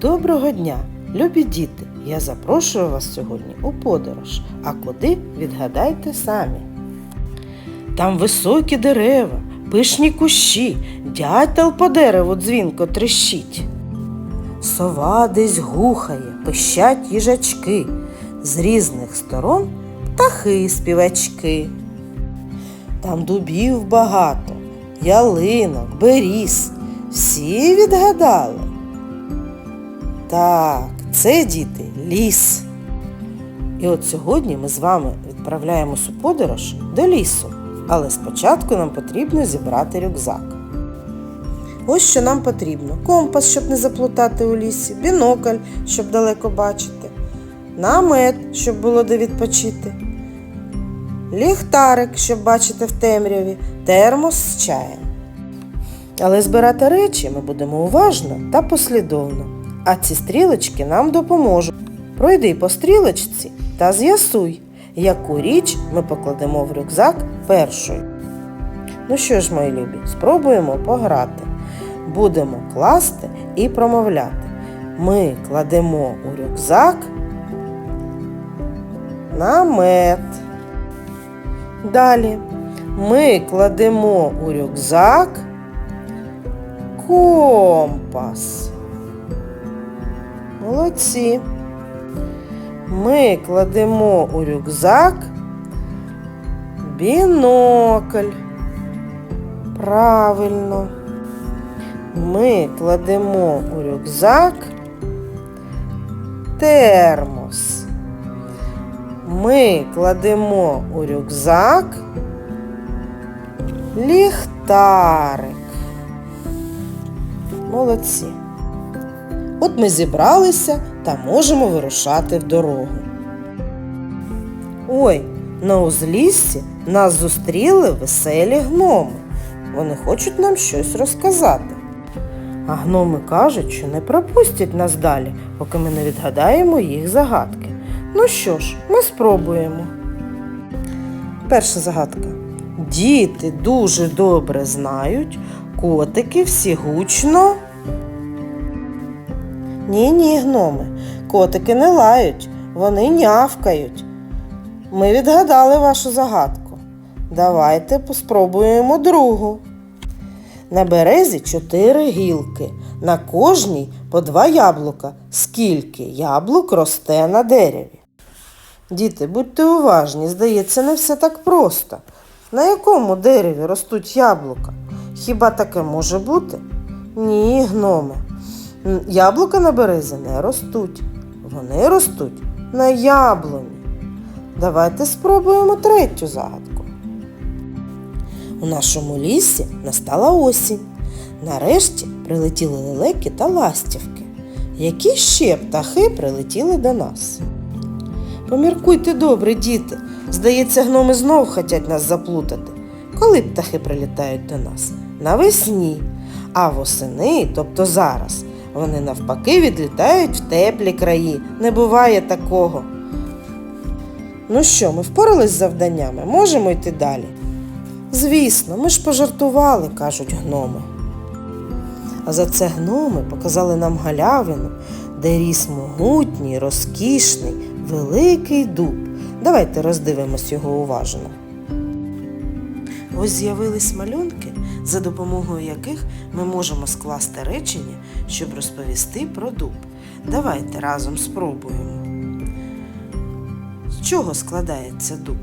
Доброго дня, любі діти! Я запрошую вас сьогодні у подорож. А куди відгадайте самі. Там високі дерева, пишні кущі, дятел по дереву дзвінко трещить. Сова десь гухає, пищать їжачки, з різних сторон птахи співачки. Там дубів багато, ялинок, беріз. Всі відгадали. Так, це діти ліс. І от сьогодні ми з вами відправляємось у подорож до лісу. Але спочатку нам потрібно зібрати рюкзак. Ось що нам потрібно: компас, щоб не заплутати у лісі, бінокль, щоб далеко бачити, намет, щоб було де відпочити, ліхтарик, щоб бачити в темряві, термос з чаєм. Але збирати речі ми будемо уважно та послідовно. А ці стрілочки нам допоможуть. Пройди по стрілочці та з'ясуй, яку річ ми покладемо в рюкзак першою. Ну що ж, мої любі, спробуємо пограти. Будемо класти і промовляти. Ми кладемо у рюкзак намет. Далі ми кладемо у рюкзак компас. Молодці. Ми кладемо у рюкзак бінокль. Правильно. Ми кладемо у рюкзак термос. Ми кладемо у рюкзак ліхтарик. Молодці. От ми зібралися та можемо вирушати в дорогу. Ой, на узліссі нас зустріли веселі гноми. Вони хочуть нам щось розказати. А гноми кажуть, що не пропустять нас далі, поки ми не відгадаємо їх загадки. Ну що ж, ми спробуємо. Перша загадка. Діти дуже добре знають, котики всі гучно. Ні, ні, гноми, котики не лають, вони нявкають. Ми відгадали вашу загадку. Давайте поспробуємо другу. На березі чотири гілки, на кожній по два яблука. Скільки яблук росте на дереві? Діти, будьте уважні, здається, не все так просто. На якому дереві ростуть яблука? Хіба таке може бути? Ні, гноме. Яблука на березі не ростуть. Вони ростуть на яблуні. Давайте спробуємо третю загадку. У нашому лісі настала осінь. Нарешті прилетіли лелеки та ластівки. Які ще птахи прилетіли до нас? Поміркуйте добре, діти. Здається, гноми знов хочуть нас заплутати. Коли птахи прилітають до нас? Навесні. А восени, тобто зараз, вони навпаки відлітають в теплі краї. Не буває такого. Ну що, ми впорались з завданнями, можемо йти далі. Звісно, ми ж пожартували, кажуть гноми. А за це гноми показали нам галявину, де ріс могутній, розкішний, великий дуб. Давайте роздивимось його уважно. Ось з'явились малюнки, за допомогою яких ми можемо скласти речення, щоб розповісти про дуб. Давайте разом спробуємо. З чого складається дуб?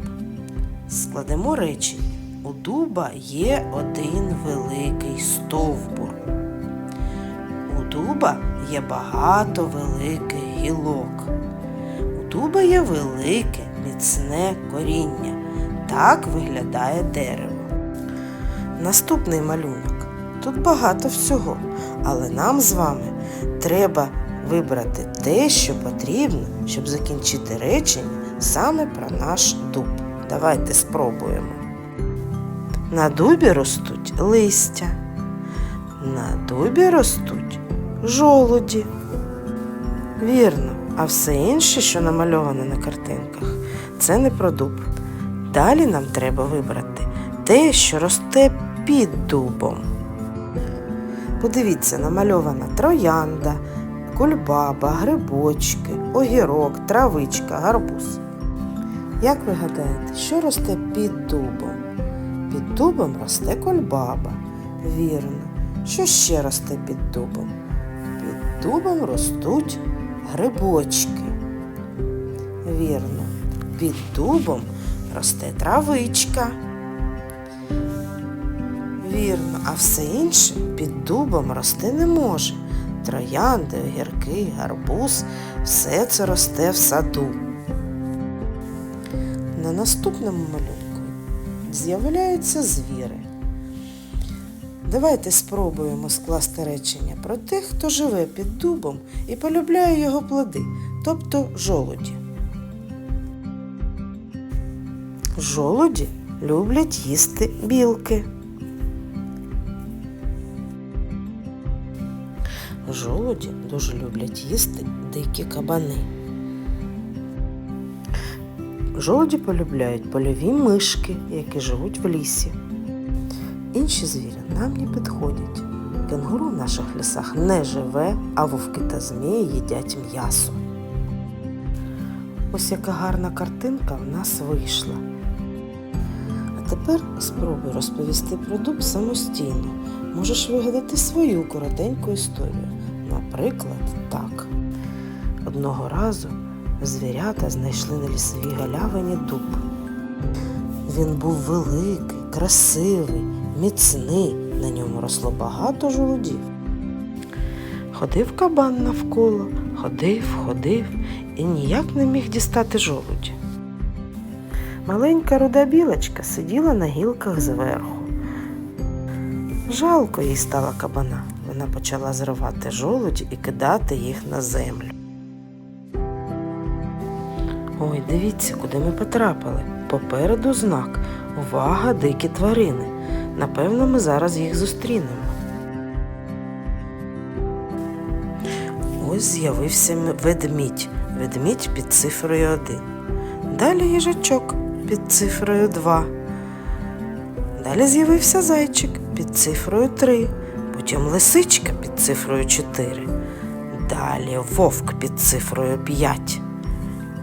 Складемо речення. У дуба є один великий стовбур. У дуба є багато великих гілок. У дуба є велике міцне коріння. Так виглядає дерево. Наступний малюнок. Тут багато всього, але нам з вами треба вибрати те, що потрібно, щоб закінчити речення саме про наш дуб. Давайте спробуємо. На дубі ростуть листя. На дубі ростуть жолуді. Вірно, а все інше, що намальоване на картинках, це не про дуб. Далі нам треба вибрати те, що росте під дубом. Подивіться, намальована троянда, кульбаба, грибочки, огірок, травичка, гарбуз. Як ви гадаєте, що росте під дубом? Під дубом росте кульбаба. Вірно. Що ще росте під дубом? Під дубом ростуть грибочки. Вірно. Під дубом росте травичка. Вірно, а все інше під дубом рости не може. Троянди, огірки, гарбуз все це росте в саду. На наступному малюнку з'являються звіри. Давайте спробуємо скласти речення про тих, хто живе під дубом і полюбляє його плоди, тобто жолуді. Жолуді люблять їсти білки. Жолуді дуже люблять їсти дикі кабани. Жолуді полюбляють польові мишки, які живуть в лісі. Інші звірі нам не підходять. Кенгуру в наших лісах не живе, а вовки та змії їдять м'ясо. Ось яка гарна картинка в нас вийшла. А тепер спробуй розповісти про дуб самостійно. Можеш вигадати свою коротеньку історію. Наприклад, так. Одного разу звірята знайшли на лісовій галявині дуб. Він був великий, красивий, міцний, на ньому росло багато жолудів. Ходив кабан навколо, ходив, ходив і ніяк не міг дістати жолуді. Маленька руда білочка сиділа на гілках зверху. Жалко їй стало кабана. Вона почала зривати жолуді і кидати їх на землю. Ой, дивіться, куди ми потрапили. Попереду знак. Увага, дикі тварини. Напевно, ми зараз їх зустрінемо. Ось з'явився ведмідь. Ведмідь під цифрою 1. Далі їжачок під цифрою 2. Далі з'явився зайчик під цифрою 3. Потім лисичка під цифрою 4. Далі вовк під цифрою 5.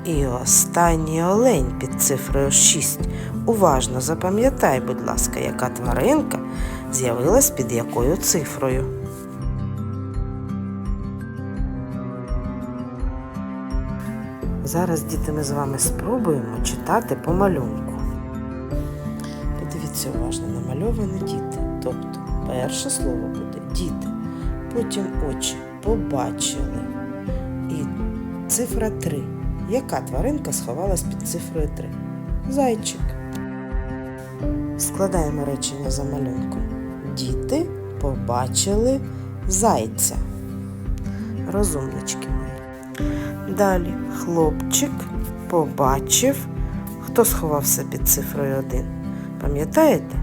І останній олень під цифрою 6. Уважно запам'ятай, будь ласка, яка тваринка з'явилась під якою цифрою. Зараз, діти, ми з вами спробуємо читати по малюнку. Подивіться уважно, намальовані діти. Тобто, перше слово діти, потім очі побачили. І цифра 3. Яка тваринка сховалась під цифрою 3? Зайчик. Складаємо речення за малюнком. Діти побачили зайця. Розумнички мої. Далі хлопчик побачив, хто сховався під цифрою 1. Пам'ятаєте?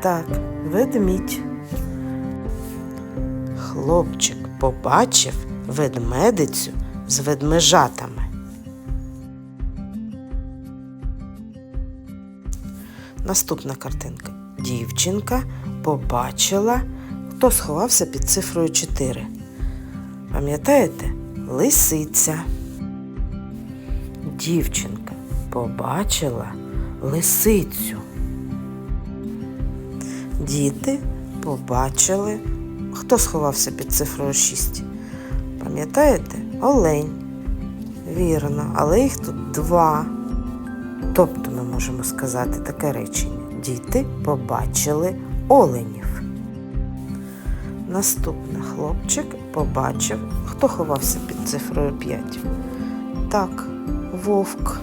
Так, ведмідь. Хлопчик побачив ведмедицю з ведмежатами. Наступна картинка. Дівчинка побачила, хто сховався під цифрою 4. Пам'ятаєте? Лисиця. Дівчинка побачила лисицю. Діти побачили, хто сховався під цифрою 6. Пам'ятаєте? Олень. Вірно, але їх тут два. Тобто ми можемо сказати таке речення. Діти побачили оленів. Наступне хлопчик побачив, хто ховався під цифрою 5. Так, вовк.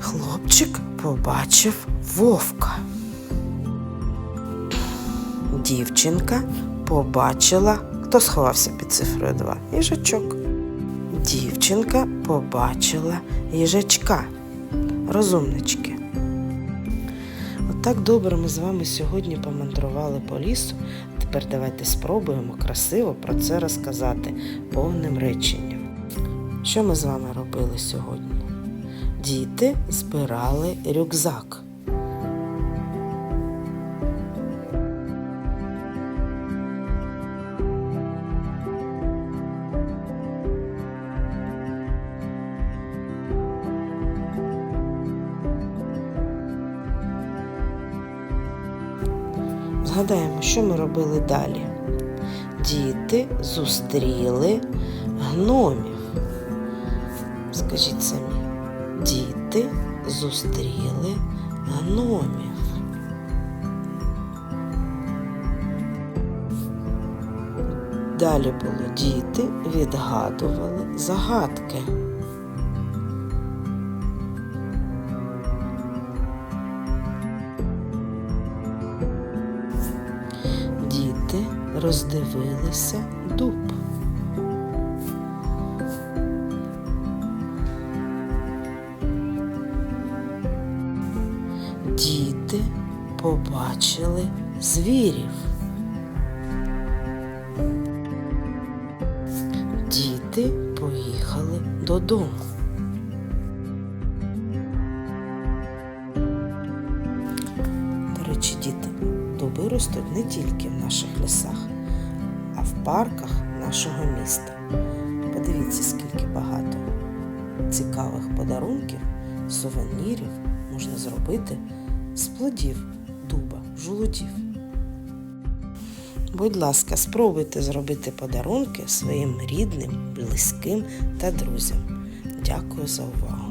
Хлопчик побачив вовка. Дівчинка побачила, хто сховався під цифрою 2. Їжачок. Дівчинка побачила їжачка. Розумнички. Отак добре ми з вами сьогодні помандрували по лісу. Тепер давайте спробуємо красиво про це розказати повним реченням. Що ми з вами робили сьогодні? Діти збирали рюкзак. Згадаємо, що ми робили далі. Діти зустріли гномів. Скажіть самі, діти зустріли гномів. Далі було діти відгадували загадки. Роздивилися дуб. Діти побачили звірів. Діти поїхали додому. До речі, діти, дуби ростуть не тільки в наших лісах, парках нашого міста. Подивіться, скільки багато цікавих подарунків, сувенірів можна зробити з плодів дуба, жолудів. Будь ласка, спробуйте зробити подарунки своїм рідним, близьким та друзям. Дякую за увагу!